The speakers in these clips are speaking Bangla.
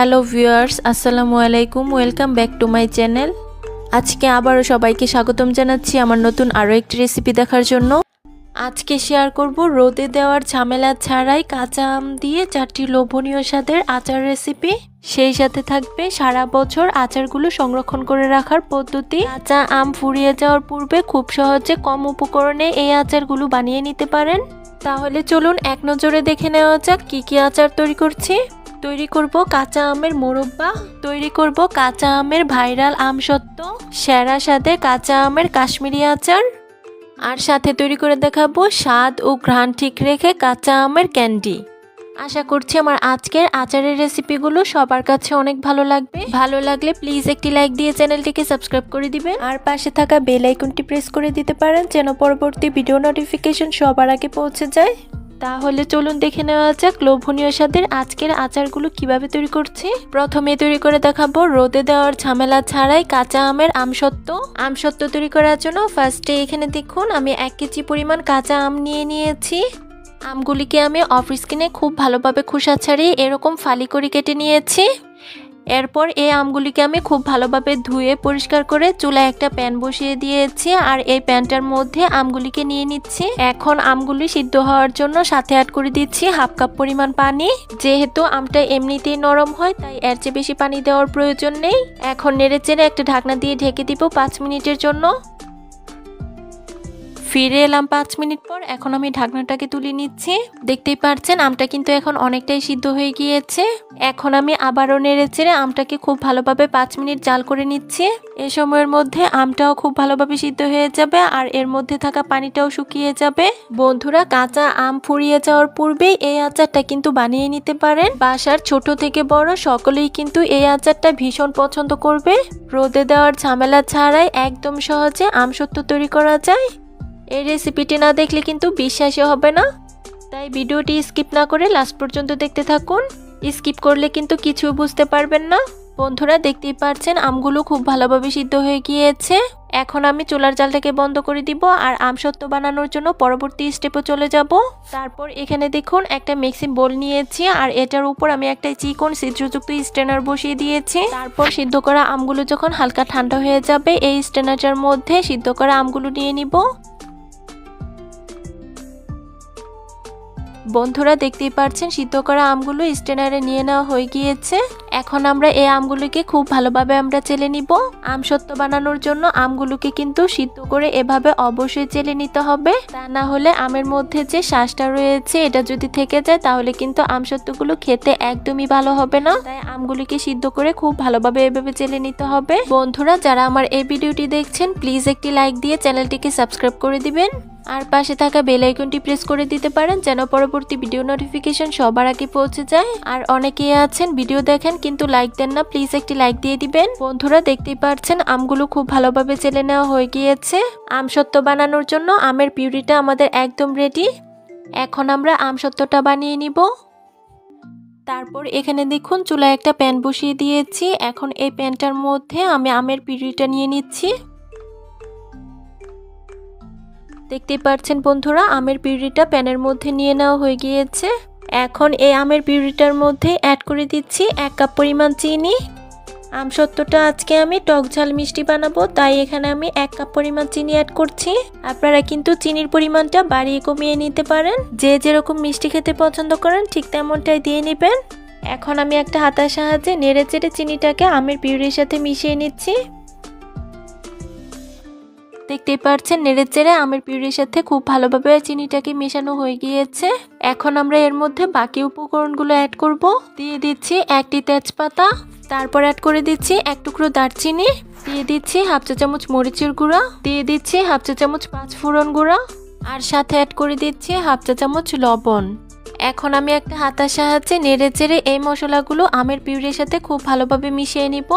হ্যালো ভিউয়ার্স আসসালামু আলাইকুম welcome back to my channel আজকে আবারও সবাইকে স্বাগতম জানাচ্ছি আমার নতুন আরও একটি রেসিপি দেখার জন্য। আজকে শেয়ার করব রোদে দেওয়ার ঝামেলা ছাড়াই কাঁচা আম দিয়ে চারটি লোভনীয় স্বাদের আচার রেসিপি সেই সাথে থাকবে সারা বছর আচারগুলো সংরক্ষণ করে রাখার পদ্ধতি। কাঁচা আম ফুরিয়ে যাওয়ার পূর্বে খুব সহজে কম উপকরণে এই আচারগুলো বানিয়ে নিতে পারেন। তাহলে চলুন এক নজরে দেখে নেওয়া যাক কি কি আচার তৈরি করছি। তৈরি করব কাঁচা আমের মোরব্বা, তৈরি করব কাঁচা আমের ভাইরাল আমসত্ত্ব সেরা স্বাদে কাঁচা আমের কাশ্মীরি আচার, আর সাথে তৈরি করে দেখাবো স্বাদ ও ঘ্রাণ ঠিক রেখে কাঁচা আমের ক্যান্ডি। আশা করছি আমার আজকের আচারের রেসিপিগুলো সবার কাছে অনেক ভালো লাগবে। ভালো লাগলে প্লিজ একটি লাইক দিয়ে চ্যানেলটিকে সাবস্ক্রাইব করে দিবেন। আর পাশে থাকা বেল আইকনটি প্রেস করে দিতে পারেন যেন পরবর্তী ভিডিও নোটিফিকেশন সবার আগে পৌঁছে যায়। তাহলে চলুন দেখে নেওয়া যাক লোভনীয় স্বাদের আজকের আচারগুলো কীভাবে তৈরি করছি। প্রথমে তৈরি করে দেখাবো রোদে দেওয়ার ঝামেলা ছাড়াই কাঁচা আমের আমসত্ত্ব। আমসত্ত্ব তৈরি করার জন্য ফার্স্টে এখানে দেখুন, আমি এক কেজি পরিমাণ কাঁচা আম নিয়ে নিয়েছি। আমগুলিকে আমি অফ স্কিনে খুব ভালোভাবে খোসা ছাড়িয়ে এরকম ফালি করে কেটে নিয়েছি। এরপর এই আমগুলিকে আমি খুব ভালোভাবে ধুয়ে পরিষ্কার করে চুলায় একটা প্যান বসিয়ে দিয়েছি আর এই প্যানটার মধ্যে আমগুলিকে নিয়ে নিচ্ছি। এখন আমগুলি সিদ্ধ হওয়ার জন্য সাথে অ্যাড করে দিচ্ছি হাফ কাপ পরিমাণ পানি। যেহেতু আমটা এমনিতেই নরম হয়, তাই এর চেয়ে বেশি পানি দেওয়ার প্রয়োজন নেই। এখন নেড়ে চেড়ে একটা ঢাকনা দিয়ে ঢেকে দিব পাঁচ মিনিটের জন্য। ফিরে এলাম পাঁচ মিনিট পর। এখন আমি ঢাকনাটাকে তুলে নিচ্ছি। দেখতেই পাচ্ছেন আমটা কিন্তু এখন অনেকটাই সিদ্ধ হয়ে গিয়েছে। এখন আমি আবারও নেড়ে চেড়ে আমটাকে খুব ভালোভাবে পাঁচ মিনিট জাল করে নিচ্ছি। এ সময়ের মধ্যে আমটাও খুব ভালোভাবে সিদ্ধ হয়ে যাবে আর এর মধ্যে থাকা পানিটাও শুকিয়ে যাবে। বন্ধুরা, কাঁচা আম ফুরিয়ে যাওয়ার পূর্বেই এই আচারটা কিন্তু বানিয়ে নিতে পারেন। বাসার ছোট থেকে বড় সকলেই কিন্তু এই আচারটা ভীষণ পছন্দ করবে। রোদে দেওয়ার ঝামেলা ছাড়াই একদম সহজে আমসত্ত্ব তৈরি করা যায়। এই রেসিপিটি না দেখলে কিন্তু বিশ্বাসই হবে না। তাই ভিডিওটি স্কিপ না করে লাস্ট পর্যন্ত দেখতে থাকুন। স্কিপ করলে কিন্তু কিছু বুঝতে পারবেন না। বন্ধুরা, দেখতেই পাচ্ছেন আমগুলো খুব ভালোভাবে সিদ্ধ হয়ে গিয়েছে। এখন আমি চুলার জালটাকে বন্ধ করে দিব আর আম আমসত্ত্ব বানানোর জন্য পরবর্তী স্টেপে চলে যাব। তারপর এখানে দেখুন, একটা মিক্সিং বোল নিয়েছি আর এটার উপর আমি একটা চিকন ছিদ্রযুক্ত স্ট্রেনার বসিয়ে দিয়েছি। তারপর সিদ্ধ করা আমগুলো যখন হালকা ঠান্ডা হয়ে যাবে, এই স্ট্রেনারটার মধ্যে সিদ্ধ করা আমগুলো নিয়ে নিব। বন্ধুরা দেখতেই পাচ্ছেন সিদ্ধ করা আমগুলো স্টেনারে নিয়ে নেওয়া হয়ে গিয়েছে। এখন আমরা এই আমগুলোকে খুব ভালোভাবে আমরা চেলে নিব। আমসত্ত্ব বানানোর জন্য আমগুলোকে কিন্তু সিদ্ধ করে এভাবে অবশ্যই চেলে নিতে হবে। তা না হলে আমের মধ্যে যে শ্বাসটা রয়েছে, এটা যদি থেকে যায়, তাহলে কিন্তু আমসত্ত্বগুলো খেতে একদমই ভালো হবে না। তাই আমগুলিকে সিদ্ধ করে খুব ভালোভাবে এভাবে চেলে নিতে হবে। বন্ধুরা, যারা আমার এই ভিডিওটি দেখছেন, প্লিজ একটি লাইক দিয়ে চ্যানেলটিকে সাবস্ক্রাইব করে দিবেন। আর পাশে থাকা বেল আইকনটি প্রেস করে দিতে পারেন, যেন পরবর্তী ভিডিও নোটিফিকেশন সবার আগে পৌঁছে যায়। আর অনেকেই আছেন, ভিডিও দেখেন কিন্তু লাইক দেন না প্লিজ একটি লাইক দিয়ে দিবেন। বন্ধুরা, দেখতেই পাচ্ছেন আমগুলো খুব ভালোভাবে চেলে নেওয়া হয়ে গিয়েছে। আম সত্ত্ব বানানোর জন্য আমের পিউরিটা আমাদের একদম রেডি এখন আমরা আম সত্ত্বটা বানিয়ে নিব। তারপর এখানে দেখুন, চুলায় একটা প্যান বসিয়ে দিয়েছি। এখন এই প্যানটার মধ্যে আমি আমের পিউরিটা নিয়ে নিচ্ছি। দেখতেই পাচ্ছেন বন্ধুরা, আমের পিউরিটা প্যানের মধ্যে নিয়ে নেওয়া হয়ে গিয়েছে। এখন এই আমের পিউরিটার মধ্যে অ্যাড করে দিচ্ছি এক কাপ পরিমাণ চিনি। আম সত্ত্বটা আজকে আমি টক ঝাল মিষ্টি বানাবো, তাই এখানে আমি এক কাপ পরিমাণ চিনি অ্যাড করছি। আপনারা কিন্তু চিনির পরিমাণটা বাড়িয়ে কমিয়ে নিতে পারেন। যে যেরকম মিষ্টি খেতে পছন্দ করেন, ঠিক তেমনটাই দিয়ে নেবেন। এখন আমি একটা হাতার সাহায্যে নেড়ে চেড়ে চিনিটাকে আমের পিউরির সাথে মিশিয়ে নিচ্ছি। দেখতেই পাচ্ছেন নেড়ে চেড়ে আমের পিউরির সাথে খুব ভালোভাবে চিনিটাকে মেশানো হয়ে গিয়েছে। এখন আমরা এর মধ্যে বাকি উপকরণগুলো অ্যাড করব। দিয়ে দিচ্ছি একটি তেজপাতা, তারপর অ্যাড করে দিচ্ছি এক টুকরো দারচিনি, দিয়ে দিচ্ছি হাফ চা চামচ মরিচের গুঁড়া, দিয়ে দিচ্ছি হাফ চা চামচ পাঁচ ফোড়ন গুঁড়া, আর সাথে অ্যাড করে দিচ্ছি হাফ চা চামচ লবণ। এখন আমি একটা হাতার সাহায্যে নেড়ে চেড়ে এই মশলাগুলো আমের পিউরির সাথে খুব ভালোভাবে মিশিয়ে নিব।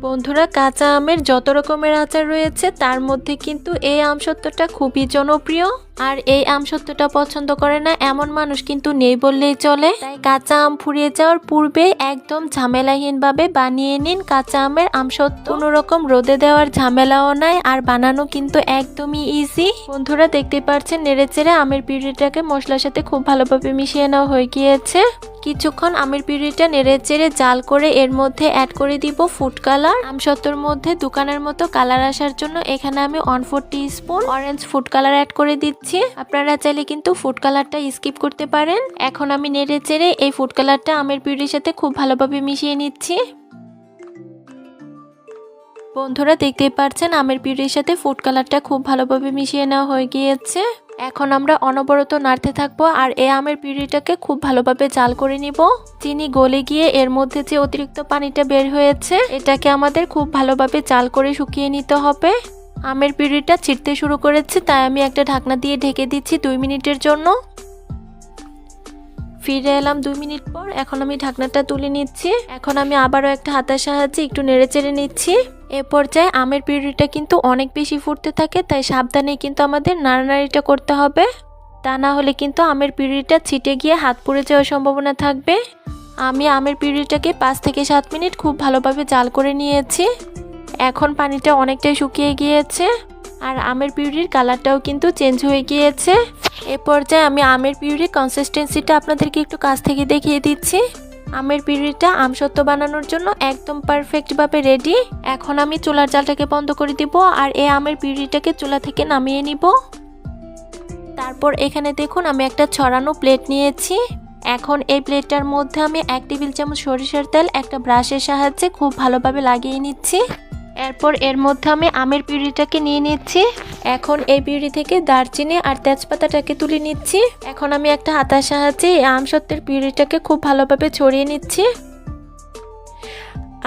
বন্ধুরা কাঁচা আমের যত রকমের আচার রয়েছে তার মধ্যে কিন্তু এই আমসত্ত্বটা খুবই জনপ্রিয়। আর এই আম সত্যটা পছন্দ করে না এমন মানুষ কিন্তু নেই বললেই চলে। তাই কাঁচা আম ফুরিয়ে যাওয়ার পূর্বে একদম ঝামেলাহীনভাবে বানিয়ে নিন কাঁচা আমের আম সত্য। কোনো রকম রোদে দেওয়ার ঝামেলাও নাই আর বানানো কিন্তু একদমই ইজি বন্ধুরা দেখতে পাচ্ছেন নেড়ে চেড়ে আমের পিউরিটাকে মশলার সাথে খুব ভালোভাবে মিশিয়ে নেওয়া হয়ে গিয়েছে। কিছুক্ষণ আমের পিউরিটা নেড়ে চেড়ে জাল করে এর মধ্যে অ্যাড করে দিব ফুড কালার আমসত্তর মধ্যে দোকানের মতো কালার আসার জন্য এখানে আমি one four spoon orange food colour add করে দিচ্ছি। আপনারা চাইলে কিন্তু ফুড কালারটা স্কিপ করতে পারেন। এখন আমি নেড়ে চেড়ে এই ফুড কালারটা আমের পিউরির সাথে খুব ভালোভাবে মিশিয়ে নিচ্ছি। বন্ধুরা, দেখতেই পাচ্ছেন, আমের পিউরির সাথে ফুড কালারটা খুব ভালোভাবে মিশিয়ে নেওয়া হয়ে গিয়েছে। এখন আমরা অনবরত নাড়তে থাকব আর এই আমের পিউরিটাকে খুব ভালোভাবে জাল করে নিব। চিনি গলে গিয়ে এর মধ্যে যে অতিরিক্ত পানিটা বের হয়েছে, এটাকে আমাদের খুব ভালোভাবে জাল করে শুকিয়ে নিতে হবে। আমের পিউরিটা ছিটতে শুরু করেছে, তাই আমি একটা ঢাকনা দিয়ে ঢেকে দিচ্ছি দুই মিনিটের জন্য। ফিরে এলাম দুই মিনিট পর, এখন আমি ঢাকনাটা তুলে নিচ্ছি। এখন আমি আবারও একটা হাতার সাহায্যে একটু নেড়ে চেড়ে নিচ্ছি। এ পর্যায়ে আমের পিউরিটা কিন্তু অনেক বেশি ফুটতে থাকে, তাই সাবধানে কিন্তু আমাদের নাড়ানাড়িটা করতে হবে। তা না হলে কিন্তু আমের পিউরিটা ছিটে গিয়ে হাত পুড়ে যাওয়ার সম্ভাবনা থাকবে। আমি আমের পিউরিটাকে পাঁচ থেকে সাত মিনিট খুব ভালোভাবে জাল করে নিয়েছি। এখন পানিটা অনেকটাই শুকিয়ে গিয়েছে আর আমের পিউরির কালারটাও কিন্তু চেঞ্জ হয়ে গিয়েছে। এ পর্যায়ে আমি আমের পিউরির কনসিস্টেন্সিটা আপনাদেরকে একটু কাছ থেকে দেখিয়ে দিচ্ছি। আমের পিউরিটা আমসত্ব বানানোর জন্য একদম পারফেক্টভাবে রেডি এখন আমি চুলার জালটাকে বন্ধ করে দিব আর এই আমের পিউরিটাকে চুলা থেকে নামিয়ে নিব। তারপর এখানে দেখুন আমি একটা ছড়ানো প্লেট নিয়েছি। এখন এই প্লেটটার মধ্যে আমি এক টেবিল চামচ সরিষার তেল, একটা ব্রাশের সাহায্যে খুব ভালোভাবে লাগিয়ে নিচ্ছি। এরপর এর মধ্যে আমি আমের পিউরিটাকে নিয়ে নিচ্ছি। এখন এই পিউরি থেকে দারচিনি আর তেজপাতাটাকে তুলে নিচ্ছি। এখন আমি একটা হাতার সাহায্যে এই আম সত্যের পিউরিটাকে খুব ভালোভাবে ছড়িয়ে নিচ্ছি।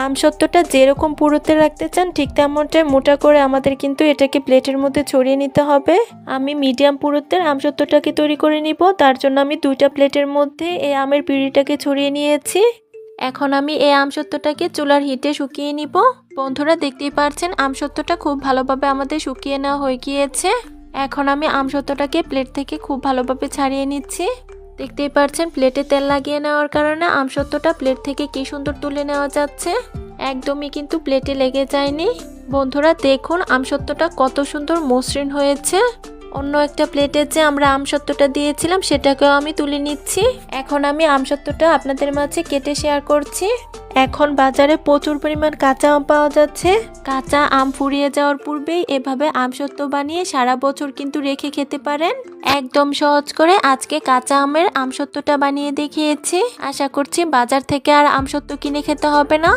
আমসত্ত্বটা যেরকম পুরোতে রাখতে চান, ঠিক তেমনটাই মোটা করে আমাদের কিন্তু এটাকে প্লেটের মধ্যে ছড়িয়ে নিতে হবে। আমি মিডিয়াম পুরুত্বের আমসত্ত্বটাকে তৈরি করে নিব। তার জন্য আমি দুইটা প্লেটের মধ্যে এই আমের পিউরিটাকে ছড়িয়ে নিয়েছি। এখন আমি এই আমসত্ত্বটাকে চুলার হিটে শুকিয়ে নিব। বন্ধুরা দেখতেই পারছেন আমসত্ত্বটা খুব ভালোভাবে আমাদের শুকিয়ে নেওয়া হয়ে গিয়েছে। এখন আমি আমসত্ত্বটাকে প্লেট থেকে খুব ভালোভাবে ছাড়িয়ে নিচ্ছি। দেখতেই পারছেন প্লেটে তেল লাগিয়ে নেওয়ার কারণে আমসত্ত্বটা প্লেট থেকে কি সুন্দর তুলে নেওয়া যাচ্ছে। একদমই কিন্তু প্লেটে লেগে যায়নি। বন্ধুরা দেখুন আমসত্ত্বটা কত সুন্দর মসৃণ হয়েছে। অন্য একটা প্লেটে যে আমরা আমসত্ত্বটা দিয়েছিলাম, সেটাকেও আমি তুলে নিচ্ছি। এখন আমি আমসত্ত্বটা আপনাদের মাঝে কেটে শেয়ার করছি। এখন বাজারে প্রচুর পরিমাণ কাঁচা আম পাওয়া যাচ্ছে। কাঁচা আম ফুরিয়ে যাওয়ার পূর্বেই এভাবে আমসত্ত্ব বানিয়ে সারা বছর কিন্তু রেখে খেতে পারেন। একদম সহজ করে আজকে কাঁচা আমের আমসত্ত্বটা বানিয়ে দেখিয়েছি। আশা করছি বাজার থেকে আর আমসত্ত্ব কিনে খেতে হবে না।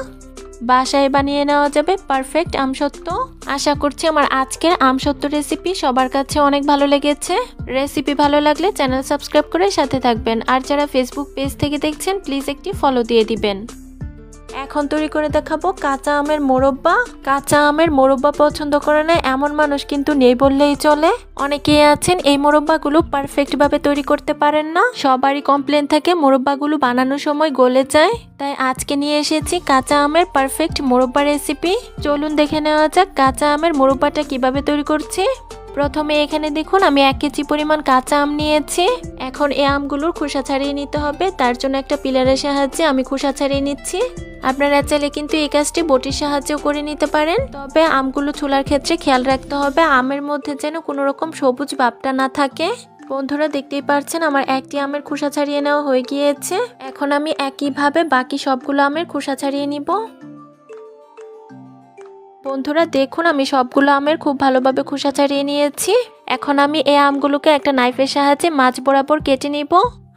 বাসায় বানিয়ে নেওয়া যাবে পারফেক্ট আমসত্ত্ব আশা করছি আমার আজকের আমসত্ত্ব রেসিপি সবার কাছে অনেক ভালো লেগেছে। রেসিপি ভালো লাগলে চ্যানেল সাবস্ক্রাইব করে সাথে থাকবেন। আর যারা ফেসবুক পেজ থেকে দেখছেন প্লিজ একটি ফলো দিয়ে দিবেন। এখন তৈরি করে দেখাবো কাঁচা আমের মোরব্বা। কাঁচা আমের মোরব্বা পছন্দ করে না, এমন মানুষ কিন্তু নেই বললেই চলে। অনেকেই আছেন এই মোরব্বাগুলো পারফেক্টভাবে তৈরি করতে পারেন না। সবারই কমপ্লেন থাকে মোরব্বাগুলো বানানোর সময় গলে যায়। তাই আজকে নিয়ে এসেছি কাঁচা আমের পারফেক্ট মোরব্বা রেসিপি চলুন দেখে নেওয়া যাক কাঁচা আমের মোরব্বাটা কীভাবে তৈরি করছি। প্রথমে এখানে দেখুন, আমি এক কেজি পরিমাণ কাঁচা আম নিয়েছি। এখন এই আমগুলোর খোসা ছাড়িয়ে নিতে হবে। তার জন্য একটা পিলারের সাহায্যে আমি খোসা ছাড়িয়ে নিচ্ছি। আপনারা চাইলে কিন্তু এই কাজটি বটির সাহায্যেও করে নিতে পারেন। তবে আমগুলো ছোলার ক্ষেত্রে খেয়াল রাখতে হবে, আমের মধ্যে যেন কোনো রকম সবুজ ভাবটা না থাকে। বন্ধুরা, দেখতেই পাচ্ছেন, আমার একটি আমের খোসা ছাড়িয়ে নেওয়া হয়ে গিয়েছে। এখন আমি একইভাবে বাকি সবগুলো আমের খোসা ছাড়িয়ে নিব। বন্ধুরা, দেখুন আমি সবগুলো আমের খুব ভালোভাবে খোসা ছাড়িয়ে নিয়েছি। এখন আমি এই আমগুলোকে একটা নাইফের সাহায্যে মাছ বরাবর কেটে নিব।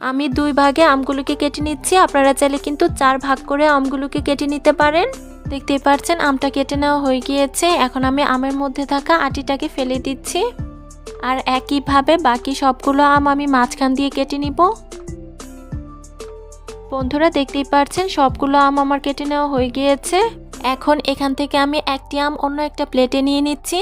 আমি দুই ভাগে আমগুলোকে কেটে নিচ্ছি। আপনারা চাইলে কিন্তু চার ভাগ করে আমগুলোকে কেটে নিতে পারেন। দেখতেই পাচ্ছেন, আমটা কেটে নেওয়া হয়ে গিয়েছে। এখন আমি আমের মধ্যে থাকা আটিটাকে ফেলে দিচ্ছি। আর একইভাবে বাকি সবগুলো আম আমি মাঝখান দিয়ে কেটে নিব। বন্ধুরা, দেখতেই পাচ্ছেন, সবগুলো আম আমার কেটে নেওয়া হয়ে গিয়েছে। এখন এখান থেকে আমি একটি আম অন্য একটা প্লেটে নিয়ে নিচ্ছি।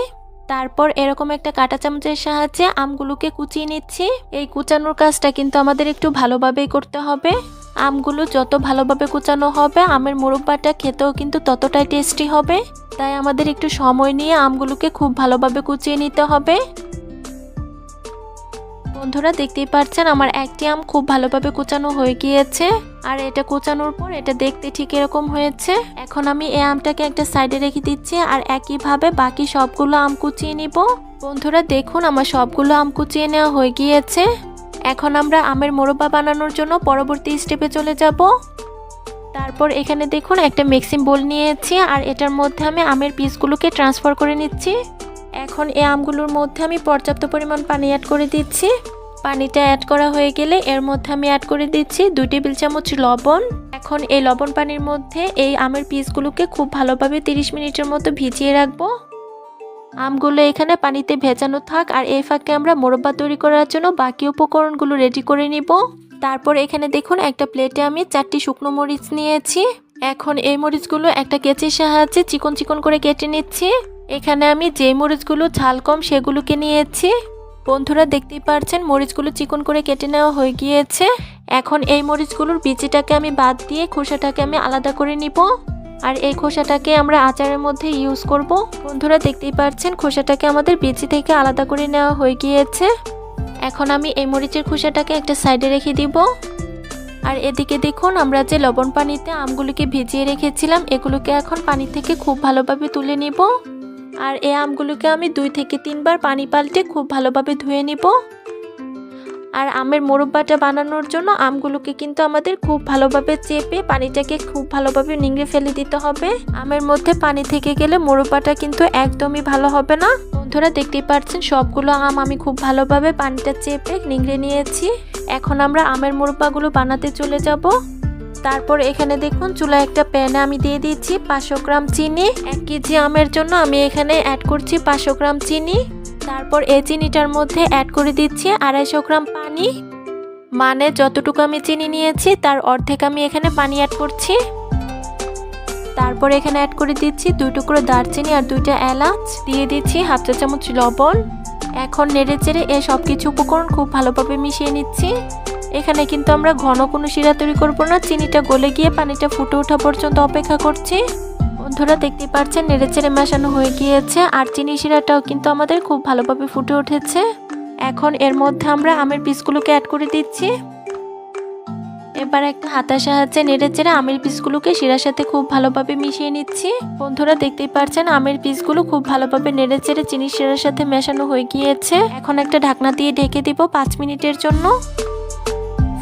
তারপর এরকম একটা কাঁটা চামচের সাহায্যে আমগুলোকে কুচিয়ে নিচ্ছি। এই কুচানোর কাজটা কিন্তু আমাদের একটু ভালোভাবেই করতে হবে। আমগুলো যত ভালোভাবে কুচানো হবে, আমের মুরব্বাটা খেতেও কিন্তু ততটাই টেস্টি হবে। তাই আমাদের একটু সময় নিয়ে আমগুলোকে খুব ভালোভাবে কুচিয়ে নিতে হবে। বন্ধুরা দেখতেই পাচ্ছেন আমার একটি আম খুব ভালোভাবে কুচানো হয়ে গিয়েছে। আর এটা কুচানোর পর এটা দেখতে ঠিক এরকম হয়েছে। এখন আমি এই আমটাকে একটা সাইডে রেখে দিচ্ছি আর একইভাবে বাকি সবগুলো আম কুচিয়ে নিব। বন্ধুরা দেখুন আমার সবগুলো আম কুচিয়ে নেওয়া হয়ে গিয়েছে। এখন আমরা আমের মোরব্বা বানানোর জন্য পরবর্তী স্টেপে চলে যাব। তারপর এখানে দেখুন একটা মিক্সিং বোল নিয়েছি আর এটার মধ্যে আমি আমের পিসগুলোকে ট্রান্সফার করে নিচ্ছি। এখন এই আমগুলোর মধ্যে আমি পর্যাপ্ত পরিমাণ পানি অ্যাড করে দিচ্ছি। পানিটা অ্যাড করা হয়ে গেলে এর মধ্যে আমি অ্যাড করে দিচ্ছি দুই টেবিল চামচ লবণ। এখন এই লবণ পানির মধ্যে এই আমের পিসগুলোকে খুব ভালোভাবে 30 মিনিটের মতো ভিজিয়ে রাখব। আমগুলো এখানে পানিতে ভেজানো থাক আর এই ফাঁকে আমরা মোরব্বা তৈরি করার জন্য বাকি উপকরণগুলো রেডি করে নিব। তারপর এখানে দেখুন একটা প্লেটে আমি চারটি শুকনো মরিচ নিয়েছি। এখন এই মরিচগুলো একটা কেচির সাহায্যে চিকন চিকন করে কেটে নিচ্ছি। এখানে আমি যে মরিচগুলো ঝাল কম সেগুলোকে নিয়েছি। বন্ধুরা দেখতেই পারছেন, মরিচগুলো চিকন করে কেটে নেওয়া হয়ে গিয়েছে। এখন এই মরিচগুলোর বিচিটাকে আমি বাদ দিয়ে খোসাটাকে আমি আলাদা করে নিব। আর এই খোসাটাকে আমরা আচারের মধ্যে ইউজ করব। বন্ধুরা দেখতেই পাচ্ছেন খোসাটাকে আমাদের বিচি থেকে আলাদা করে নেওয়া হয়ে গিয়েছে। এখন আমি এই মরিচের খোসাটাকে একটা সাইডে রেখে দিব। আর এদিকে দেখুন, আমরা যে লবণ পানিতে আমগুলোকে ভিজিয়ে রেখেছিলাম, এগুলোকে এখন পানি থেকে খুব ভালোভাবে তুলে নিব। আর এই আমগুলোকে আমি দুই থেকে তিনবার পানি পাল্টে খুব ভালোভাবে ধুয়ে নিব। আর আমের মোরব্বাটা বানানোর জন্য আমগুলোকে কিন্তু আমাদের খুব ভালোভাবে চেপে পানিটাকে খুব ভালোভাবে নিংড়ে ফেলে দিতে হবে। আমের মধ্যে পানি থেকে গেলে মোরব্বাটা কিন্তু একদমই ভালো হবে না। বন্ধুরা, দেখতেই পাচ্ছেন, সবগুলো আম আমি খুব ভালোভাবে পানিটা চেপে নিংড়ে নিয়েছি। এখন আমরা আমের মোরব্বাগুলো বানাতে চলে যাব। তারপর এখানে দেখুন চুলা একটা প্যানে আমি দিয়ে দিচ্ছি পাঁচশো গ্রাম চিনি, এক কেজি আমের জন্য আমি এখানে অ্যাড করছি পাঁচশো গ্রাম চিনি। তারপর এই চিনিটার মধ্যে অ্যাড করে দিচ্ছি আড়াইশো গ্রাম পানি। মানে যতটুকু আমি চিনি নিয়েছি তার অর্ধেক আমি এখানে পানি অ্যাড করছি। তারপর এখানে অ্যাড করে দিচ্ছি দুই টুকরো দারচিনি আর দুইটা এলাচ। দিয়ে দিচ্ছি হাফ চা চামচ লবণ। এখন নেড়ে চেড়ে এই সব কিছু উপকরণ খুব ভালোভাবে মিশিয়ে নিচ্ছি। এখানে কিন্তু আমরা ঘন কোনো শিরা তৈরি করব না, চিনিটা গলে গিয়ে পানিটা ফুটে ওঠা পর্যন্ত অপেক্ষা করছি। বন্ধুরা দেখতে পাচ্ছেন, নেড়ে চেড়ে মেশানো হয়ে গিয়েছে, আর চিনি শিরাটাও কিন্তু আমাদের খুব ভালোভাবে ফুটে উঠেছে। এখন এর মধ্যে আমরা আমের পিসগুলোকে অ্যাড করে দিচ্ছি। এবার একটা হাতার সাহায্যে নেড়ে চেড়ে আমের পিসগুলোকে শিরার সাথে খুব ভালোভাবে মিশিয়ে নিচ্ছি। বন্ধুরা, দেখতেই পাচ্ছেন, আমের পিসগুলো খুব ভালোভাবে নেড়ে চেড়ে চিনি শিরার সাথে মেশানো হয়ে গিয়েছে। এখন একটা ঢাকনা দিয়ে ঢেকে দিব পাঁচ মিনিটের জন্য।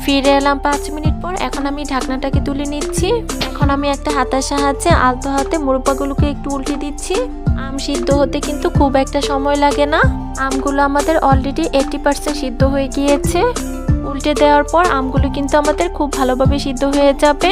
ফিরে এলাম পাঁচ মিনিট পর। এখন আমি ঢাকনাটাকে তুলে নিচ্ছি। এখন আমি একটা হাতার সাহায্যে আলতো হাতে মুরব্বাগুলোকে একটু উল্টে দিচ্ছি। আম সিদ্ধ হতে কিন্তু খুব একটা সময় লাগে না। আমগুলো আমাদের অলরেডি এইটি পার্সেন্ট সিদ্ধ হয়ে গিয়েছে। উল্টে দেওয়ার পর আমগুলো কিন্তু আমাদের খুব ভালোভাবে সিদ্ধ হয়ে যাবে।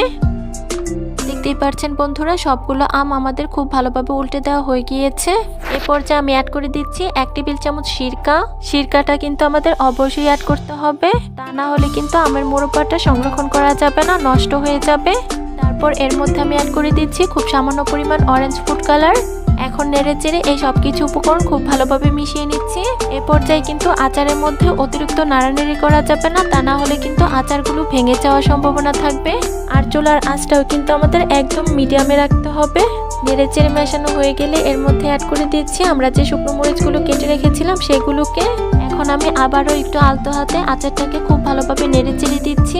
দেখতেই পারছেন বন্ধুরা, সবগুলো আম আমাদের খুব ভালোভাবে উল্টে দেওয়া হয়ে গিয়েছে। এ পর্যায়ে আমি অ্যাড করে দিচ্ছি এক টেবিল চামচ সিরকা। সিরকাটা কিন্তু আমাদের অবশ্যই অ্যাড করতে হবে। তা না হলে কিন্তু আমের মোরব্বাটা সংরক্ষণ করা যাবে না, নষ্ট হয়ে যাবে। তারপর এর মধ্যে আমি অ্যাড করে দিচ্ছি খুব সামান্য পরিমাণ অরেঞ্জ ফুড কালার এখন নেড়ে চেড়ে এই সব কিছু উপকরণ খুব ভালোভাবে মিশিয়ে নিচ্ছি। এ পর্যায়ে কিন্তু আচারের মধ্যে অতিরিক্ত নাড়ানাড়ি করা যাবে না, তা না হলে কিন্তু আচারগুলো ভেঙে যাওয়ার সম্ভাবনা থাকবে। আর চুলার আঁচটাও কিন্তু আমাদের একদম মিডিয়ামে রাখতে হবে। নেড়ে চেড়ে মেশানো হয়ে গেলে এর মধ্যে অ্যাড করে দিচ্ছি, আমরা যে শুকনো মরিচগুলো কেটে রেখেছিলাম সেগুলোকে। এখন আমি আবারও একটু আলতো হাতে আচারটাকে খুব ভালোভাবে নেড়ে চেড়ে দিচ্ছি।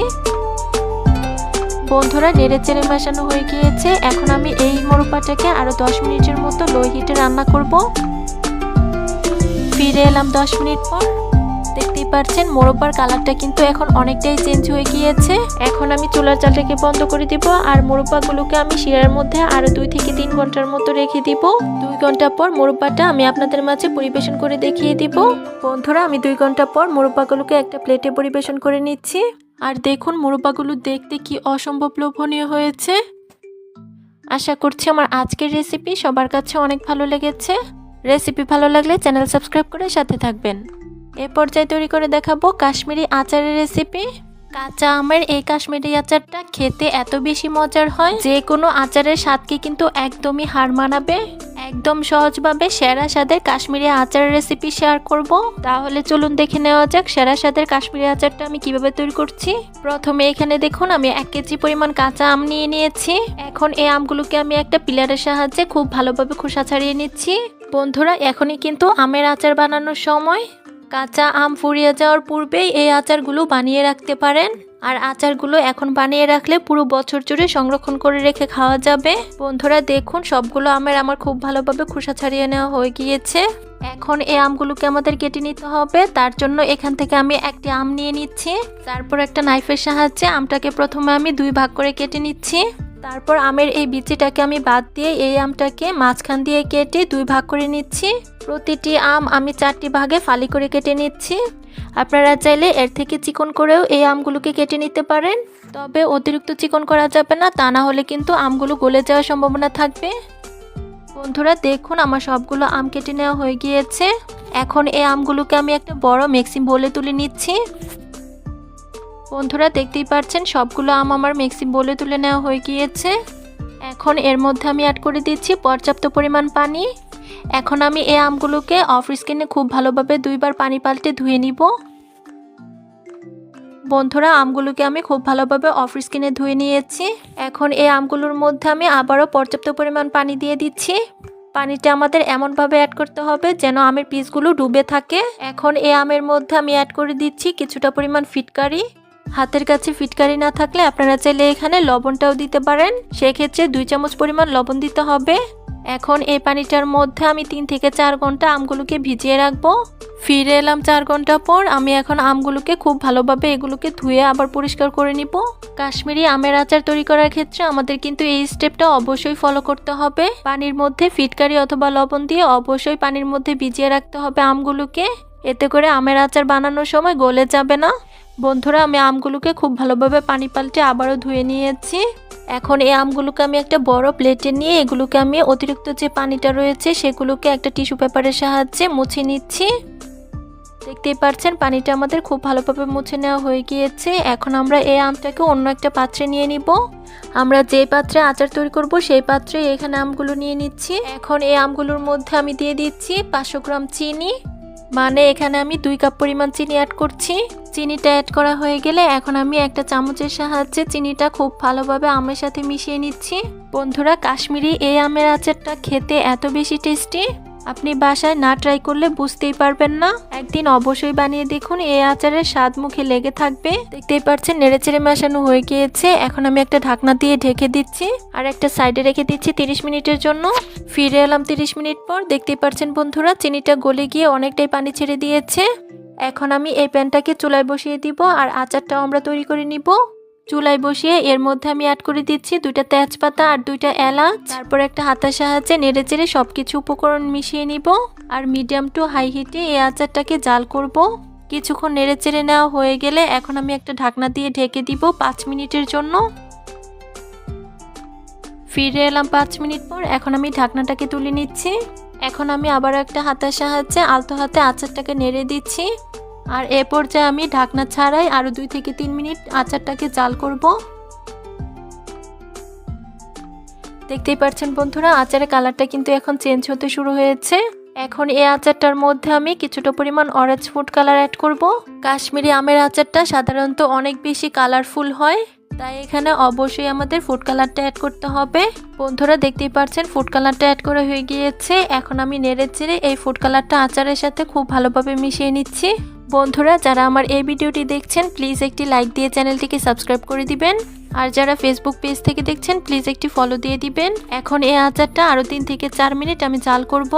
বন্ধুরা নেড়ে চেড়ে মেশানো হয়ে গিয়েছে। এখন আমি এই মোরব্বাটাকে আরও দশ মিনিটের মতো লো হিটে রান্না করব। ফিরে এলাম দশ মিনিট পর। দেখতেই পাচ্ছেন মোরব্বার কালারটা কিন্তু এখন অনেকটাই চেঞ্জ হয়ে গিয়েছে। এখন আমি চুলার চালটাকে বন্ধ করে দিব আর মোরব্বাগুলোকে আমি শিরার মধ্যে আরও দুই থেকে তিন ঘণ্টার মতো রেখে দিব। দুই ঘণ্টা পর মোরব্বাটা আমি আপনাদের মাঝে পরিবেশন করে দেখিয়ে দিব। বন্ধুরা, আমি দুই ঘণ্টা পর মোরব্বাগুলোকে একটা প্লেটে পরিবেশন করে নিচ্ছি। আর দেখুন মুরব্বাগুলো দেখতে কি অসম্ভব লোভনীয় হয়েছে। আশা করছি আমার আজকের রেসিপি সবার কাছে অনেক ভালো লেগেছে। রেসিপি ভালো লাগলে চ্যানেল সাবস্ক্রাইব করে সাথে থাকবেন। এ পর্যায়ে তৈরি করে দেখাবো কাশ্মীরি আচারের রেসিপি কাঁচা আমের এই কাশ্মীরি আচারটা খেতে এত বেশি মজার হয় যে কোনো আচারের স্বাদকে কিন্তু একদমই হার মানাবে। একদম সহজভাবে সেরা স্বাদের কাশ্মীরি আচার রেসিপি শেয়ার করব। তাহলে চলুন দেখে নেওয়া যাক সেরা স্বাদের কাশ্মীরি আচারটা আমি কীভাবে তৈরি করছি। প্রথমে এখানে দেখুন, আমি এক কেজি পরিমাণ কাঁচা আম নিয়ে নিয়েছি। এখন এই আমগুলোকে আমি একটা পিলারের সাহায্যে খুব ভালোভাবে খোসা ছাড়িয়ে নিচ্ছি। বন্ধুরা, এখনই কিন্তু আমের আচার বানানোর সময়। কাঁচা আম ফুরিয়ে যাওয়ার পূর্বেই এই আচারগুলো বানিয়ে রাখতে পারেন। আর আচারগুলো এখন বানিয়ে রাখলে পুরো বছর জুড়ে সংরক্ষণ করে রেখে খাওয়া যাবে। বন্ধুরা, দেখুন, সবগুলো আমের আমার খুব ভালোভাবে খোসা ছাড়িয়ে নেওয়া হয়ে গিয়েছে। এখন এই আমগুলোকে আমাদের কেটে নিতে হবে। তার জন্য এখান থেকে আমি একটি আম নিয়ে নিচ্ছি। তারপর একটা নাইফের সাহায্যে আমটাকে প্রথমে আমি দুই ভাগ করে কেটে নিচ্ছি। তারপর আমের এই বিচিটাকে আমি বাদ দিয়ে এই আমটাকে মাঝখান দিয়ে কেটে দুই ভাগ করে নিচ্ছি। প্রতিটি আম আমি চারটি ভাগে ফালি করে কেটে নিচ্ছি। আপনারা চাইলে এর থেকে চিকন করেও এই আমগুলোকে কেটে নিতে পারেন। তবে অতিরিক্ত চিকন করা যাবে না, তা না হলে কিন্তু আমগুলো গলে যাওয়ার সম্ভাবনা থাকবে। বন্ধুরা, দেখুন আমার সবগুলো আম কেটে নেওয়া হয়ে গিয়েছে। এখন এই আমগুলোকে আমি একটা বড় মিক্সিং বলে তুলে নিচ্ছি। বন্ধুরা দেখতেই পাচ্ছেন, সবগুলো আম আমার মিক্সিং বলে তুলে নেওয়া হয়ে গিয়েছে। এখন এর মধ্যে আমি অ্যাড করে দিচ্ছি পর্যাপ্ত পরিমাণ পানি। এখন আমি এই আমগুলোকে অফ স্কিনে খুব ভালোভাবে দুইবার পানি পাল্টে ধুয়ে নিব। বন্ধুরা, আমগুলোকে আমি খুব ভালোভাবে অফ স্কিনে ধুয়ে নিয়েছি। এখন এই আমগুলোর মধ্যে আমি আবারও পর্যাপ্ত পরিমাণ পানি দিয়ে দিচ্ছি। পানিটা আমাদের এমনভাবে অ্যাড করতে হবে যেন আমের পিসগুলো ডুবে থাকে। এখন এই আমের মধ্যে আমি অ্যাড করে দিচ্ছি কিছুটা পরিমাণ ফিটকারি। হাতের কাছে ফিটকারি না থাকলে আপনারা চাইলে এখানে লবণটাও দিতে পারেন। সেক্ষেত্রে দুই চামচ পরিমাণ লবণ দিতে হবে। এখন এই পানিটার মধ্যে আমি তিন থেকে চার ঘণ্টা আমগুলোকে ভিজিয়ে রাখব। ফিরে এলাম চার ঘণ্টা পর আমি এখন আমগুলোকে খুব ভালোভাবে এগুলোকে ধুয়ে আবার পরিষ্কার করে নিব। কাশ্মীরি আমের আচার তৈরি করার ক্ষেত্রে আমাদের কিন্তু এই স্টেপটা অবশ্যই ফলো করতে হবে। পানির মধ্যে ফিটকারি অথবা লবণ দিয়ে অবশ্যই পানির মধ্যে ভিজিয়ে রাখতে হবে আমগুলোকে। এতে করে আমের আচার বানানোর সময় গলে যাবে না। বন্ধুরা, আমি আমগুলোকে খুব ভালোভাবে পানি পাল্টে আবারও ধুয়ে নিয়েছি। এখন এই আমগুলোকে আমি একটা বড় প্লেটে নিয়ে এগুলোকে আমি অতিরিক্ত যে পানিটা রয়েছে, সেগুলোকে একটা টিস্যু পেপারের সাহায্যে মুছে নিচ্ছি। দেখতেই পাচ্ছেন, পানিটা আমাদের খুব ভালোভাবে মুছে নেওয়া হয়ে গিয়েছে। এখন আমরা এই আমটাকে অন্য একটা পাত্রে নিয়ে নিব। আমরা যে পাত্রে আচার তৈরি করব, সেই পাত্রে এখানে আমগুলো নিয়ে নিচ্ছি। এখন এই আমগুলোর মধ্যে আমি দিয়ে দিচ্ছি পাঁচশো গ্রাম চিনি। মানে এখানে আমি দুই কাপ পরিমাণ চিনি অ্যাড করছি। চিনিটা অ্যাড করা হয়ে গেলে এখন আমি একটা চামচের সাহায্যে চিনিটা খুব ভালোভাবে আমের সাথে মিশিয়ে নিচ্ছি। বন্ধুরা, কাশ্মীরি এই আমের আচারটা খেতে এত বেশি টেস্টি আপনি বাসায় না ট্রাই করলে বুঝতেই পারবেন না। একদিন অবশ্যই বানিয়ে দেখুন এই আচারের স্বাদ মুখে লেগে থাকবে। দেখতেই পাচ্ছেন, নেড়েচেড়ে মেশানো হয়ে গিয়েছে। এখন আমি একটা ঢাকনা দিয়ে ঢেকে দিচ্ছি, আর একটা সাইডে রেখে দিচ্ছি তিরিশ মিনিটের জন্য। ফিরে এলাম তিরিশ মিনিট পর। দেখতেই পাচ্ছেন বন্ধুরা, চিনিটা গলে গিয়ে অনেকটাই পানি ছেড়ে দিয়েছে। এখন আমি এই প্যানটাকে চুলায় বসিয়ে দিব, আর আচারটাও আমরা তৈরি করে নিব। চুলায় বসিয়ে এর মধ্যে আমি অ্যাড করে দিচ্ছি দুইটা তেজপাতা আর দুইটা এলাচ। তারপর একটা হাতার সাহায্যে নেড়ে চেড়ে সব কিছু উপকরণ মিশিয়ে নিব। আর মিডিয়াম টু হাই হিটে এই আচারটাকে জাল করব। কিছুক্ষণ নেড়ে চেড়ে নেওয়া হয়ে গেলে এখন আমি একটা ঢাকনা দিয়ে ঢেকে দিব পাঁচ মিনিটের জন্য। ফিরে এলাম পাঁচ মিনিট পর, এখন আমি ঢাকনাটাকে তুলে নিচ্ছি। এখন আমি আবার একটা হাতের সাহায্যে আলতো হাতে আচারটাকে নেড়ে দিচ্ছি। আর এ পর্যায়ে আমি ঢাকনা ছাড়াই আরও দুই থেকে তিন মিনিট আচারটাকে জাল করব। দেখতেই পাচ্ছেন বন্ধুরা, আচারের কালারটা কিন্তু এখন চেঞ্জ হতে শুরু হয়েছে। এখন এই আচারটার মধ্যে আমি কিছুটা পরিমাণ অরেঞ্জ ফুড কালার অ্যাড করব। কাশ্মীরি আমের আচারটা সাধারণত অনেক বেশি কালারফুল হয়, তাই এখানে অবশ্যই আমাদের ফুড কালারটা অ্যাড করতে হবে। বন্ধুরা, দেখতেই পাচ্ছেন ফুড কালারটা অ্যাড করা হয়ে গিয়েছে। এখন আমি নেড়ে চেড়ে এই ফুড কালারটা আচারের সাথে খুব ভালোভাবে মিশিয়ে নিচ্ছি। বন্ধুরা, যারা আমার এই ভিডিওটি দেখছেন প্লিজ একটি লাইক দিয়ে চ্যানেলটিকে সাবস্ক্রাইব করে দিবেন। আর যারা ফেসবুক পেজ থেকে দেখছেন প্লিজ একটি ফলো দিয়ে দিবেন। এখন এই আচারটা আরও তিন থেকে চার মিনিট আমি জাল করব।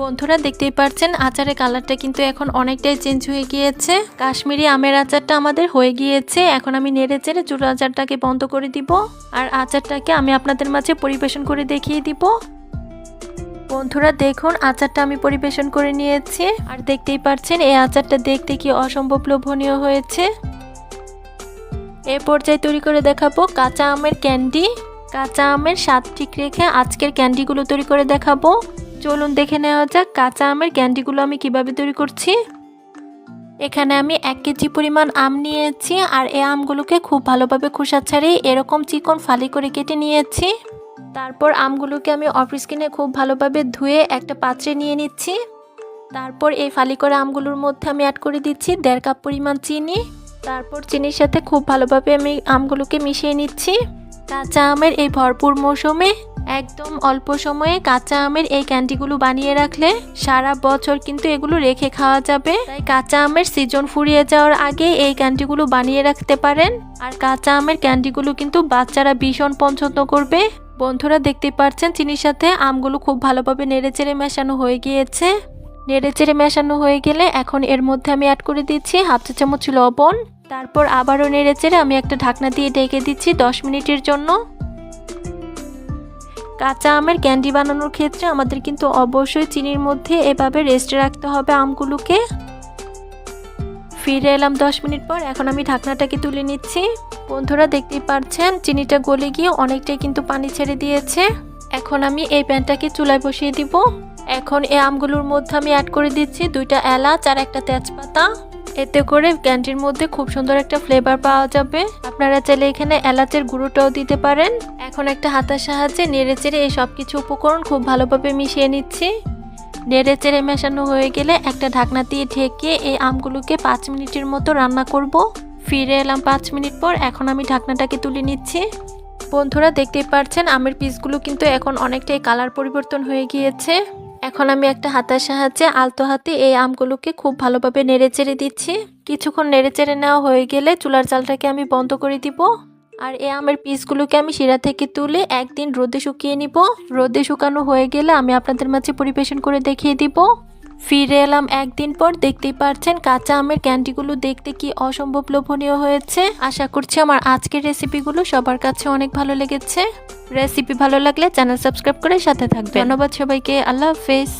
বন্ধুরা, দেখতেই পাচ্ছেন, আচারের কালারটা কিন্তু এখন অনেকটাই চেঞ্জ হয়ে গিয়েছে। কাশ্মীরি আমের আচারটা আমাদের হয়ে গিয়েছে। এখন আমি নেড়ে চেড়ে চুড়ো আচারটাকে বন্ধ করে দিব। আর আচারটাকে আমি আপনাদের মাঝে পরিবেশন করে দেখিয়ে দিব। বন্ধুরা দেখুন, আচারটা আমি পরিবেশন করে নিয়েছি। আর দেখতেই পাচ্ছেন, এই আচারটা দেখতে কি অসম্ভব লোভনীয় হয়েছে। এ পর্যায়ে তৈরি করে দেখাবো কাঁচা আমের ক্যান্ডি। কাঁচা আমের স্বাদ ঠিক রেখে আজকের ক্যান্ডিগুলো তৈরি করে দেখাবো। চলুন দেখে নেওয়া যাক কাঁচা আমের ক্যান্ডিগুলো আমি কীভাবে তৈরি করছি। এখানে আমি এক কেজি পরিমাণ আম নিয়েছি, আর এই আমগুলোকে খুব ভালোভাবে খোসা ছাড়িয়ে এরকম চিকন ফালি করে কেটে নিয়েছি। তারপর আমগুলোকে আমি অফ স্কিনে খুব ভালোভাবে ধুয়ে একটা পাত্রে নিয়ে নিচ্ছি। তারপর এই ফালি করা আমগুলোর মধ্যে আমি অ্যাড করে দিচ্ছি দেড় কাপ পরিমাণ চিনি। তারপর চিনির সাথে খুব ভালোভাবে আমি আমগুলোকে মিশিয়ে নিচ্ছি। কাঁচা আমের এই ভরপুর মৌসুমে একদম অল্প সময়ে কাঁচা আমের এই ক্যান্ডিগুলো বানিয়ে রাখলে সারা বছর কিন্তু এগুলো রেখে খাওয়া যাবে। তাই কাঁচা আমের সিজন ফুরিয়ে যাওয়ার আগে এই ক্যান্ডিগুলো বানিয়ে রাখতে পারেন। আর কাঁচা আমের ক্যান্ডিগুলো কিন্তু বাচ্চারা ভীষণ পছন্দ করবে। বন্ধুরা দেখতে পাচ্ছেন চিনির সাথে আমগুলো খুব ভালোভাবে নেড়েচেড়ে মেশানো হয়ে গিয়েছে। নেড়েচেড়ে মেশানো হয়ে গেলে এখন এর মধ্যে আমি অ্যাড করে দিচ্ছি হাফ চা চামচ লবণ। তারপর আবারও নেড়েচেড়ে আমি একটা ঢাকনা দিয়ে ঢেকে দিচ্ছি দশ মিনিটের জন্য। কাঁচা আমের ক্যান্ডি বানানোর ক্ষেত্রে আমাদের কিন্তু অবশ্যই চিনির মধ্যে এভাবে রেস্টে রাখতে হবে আমগুলোকে। ফিরে এলাম দশ মিনিট পর, এখন আমি ঢাকনাটাকে তুলে নিচ্ছি। বন্ধুরা দেখতেই পাচ্ছেন চিনিটা গলে গিয়ে অনেকটাই কিন্তু পানি ছেড়ে দিয়েছে। এখন আমি এই প্যানটাকে চুলায় বসিয়ে দিব। এখন এই আমগুলোর মধ্যে আমি অ্যাড করে দিচ্ছি দুইটা এলাচ আর একটা তেজপাতা। এতে করে ক্যান্ডির মধ্যে খুব সুন্দর একটা ফ্লেভার পাওয়া যাবে। আপনারা চাইলে এখানে এলাচের গুঁড়োটাও দিতে পারেন। এখন একটা হাতার সাহায্যে নেড়ে চেড়ে এই সব কিছু উপকরণ খুব ভালোভাবে মিশিয়ে নিচ্ছি। নেড়ে চেড়ে মেশানো হয়ে গেলে একটা ঢাকনা দিয়ে ঢেকে এই আমগুলোকে পাঁচ মিনিটের মতো রান্না করব। ফিরে এলাম পাঁচ মিনিট পর, এখন আমি ঢাকনাটাকে তুলে নিচ্ছি। বন্ধুরা, দেখতেই পাচ্ছেন আমের পিসগুলো কিন্তু এখন অনেকটাই কালার পরিবর্তন হয়ে গিয়েছে। এখন আমি একটা হাতার সাহায্যে আলতো হাতে এই আমগুলোকে খুব ভালোভাবে নেড়ে চেড়ে দিচ্ছি। কিছুক্ষণ নেড়ে চেড়ে নেওয়া হয়ে গেলে চুলার জালটাকে আমি বন্ধ করে দিব। আর এই আমের পিসগুলোকে আমি শিরা থেকে তুলে একদিন রোদে শুকিয়ে নিব। রোদে শুকানো হয়ে গেলে আমি আপনাদের মাঝে পরিবেশন করে দেখিয়ে দিব। ফিরে এলাম একদিন পর, দেখতেই পারছেন কাঁচা আমের ক্যান্ডিগুলো দেখতে কি অসম্ভব লোভনীয় হয়েছে। আশা করছি আমার আজকের রেসিপিগুলো সবার কাছে অনেক ভালো লেগেছে। রেসিপি ভালো লাগলে চ্যানেল সাবস্ক্রাইব করে সাথে থাকবে ধন্যবাদ সবাইকে, আল্লাহ হাফেজ।